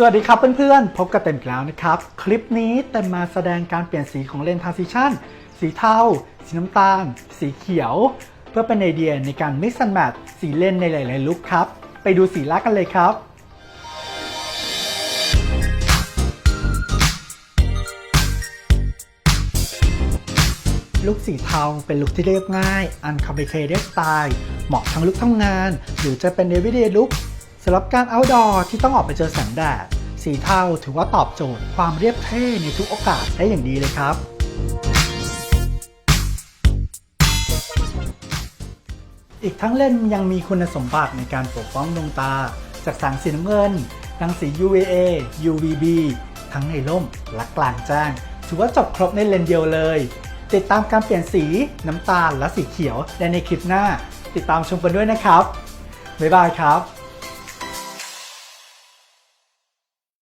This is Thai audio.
สวัสดีครับเพื่อนๆ พบกับเต็มอีกแล้วนะครับ คลิปนี้เต็มมาแสดงการเปลี่ยนสีของเลนส์ transition สีเทา สีน้ำตาล สีเขียว เพื่อเป็นไอเดียในการ mix and match สีเลนในหลายๆลุคครับ ไปดูสีแรกกันเลยครับลุคสีเทาเป็นลุคที่เรียบง่ายอันคอมพลีเคเ d สไตล์เหมาะทั้งลุคทำงาน หรือจะเป็น everyday look ำหรับการ outdoor ที่ต้องออกไปเจอแสงแดด สีเทาถือว่าตอบโจทย์ความเรียบเท่ในทุกโอกาสได้อย่างดีเลยครับ อีกทั้งเลนยังมีคุณสมบัติในการปกป้องดวงตา จากแสงสีน้ำเงินรังสี UVA UVB ทั้งในร่มและกลางแจ้ง ถือว่าจบครบในเลนเดียวเลย ติดตามการเปลี่ยนสีน้ำตาลและสีเขียวได้ในคลิปหน้า ติดตามชมกันด้วยนะครับ บ๊ายบายครับ